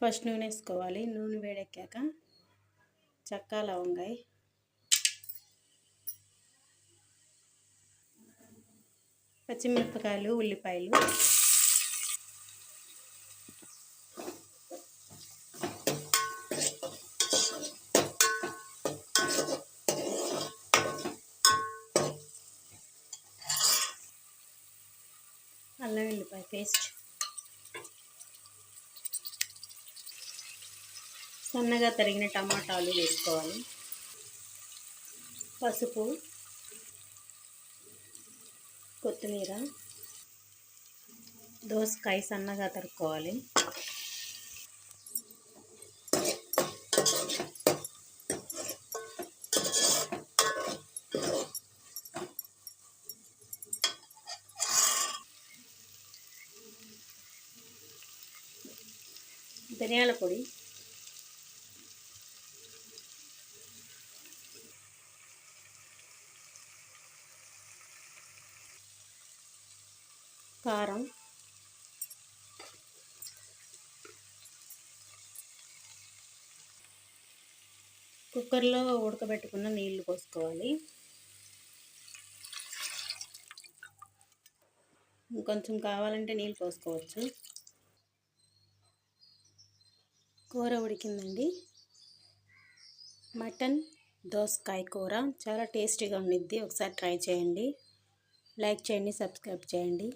First నూనె వేసుకోవాలి. నూనె వేడెక్కాక చక్క లవంగాయ. పచ్చిమిరపకాయలు ఉల్లిపాయలు. అల్లం వెల్లిపాయ పేస్ట్. సన్నగా తరిగిన టమాటాలు వేసుకోవాలి. పసుపు కొత్తిమీర దోసకాయ సన్నగా తరుక్కోవాలి. ధనియాల పొడి కారం. కుక్కర్లో ఉడకబెట్టుకున్న నీళ్ళు పోసుకోవాలి. కొంచెం కావాలంటే నీళ్ళు పోసుకోవచ్చు. కూర ఉడికిందండి. మటన్ దోసకాయ కూర చాలా టేస్టీగా ఉండిద్ది. ఒకసారి ట్రై చేయండి. లైక్ చేయండి సబ్స్క్రైబ్ చేయండి.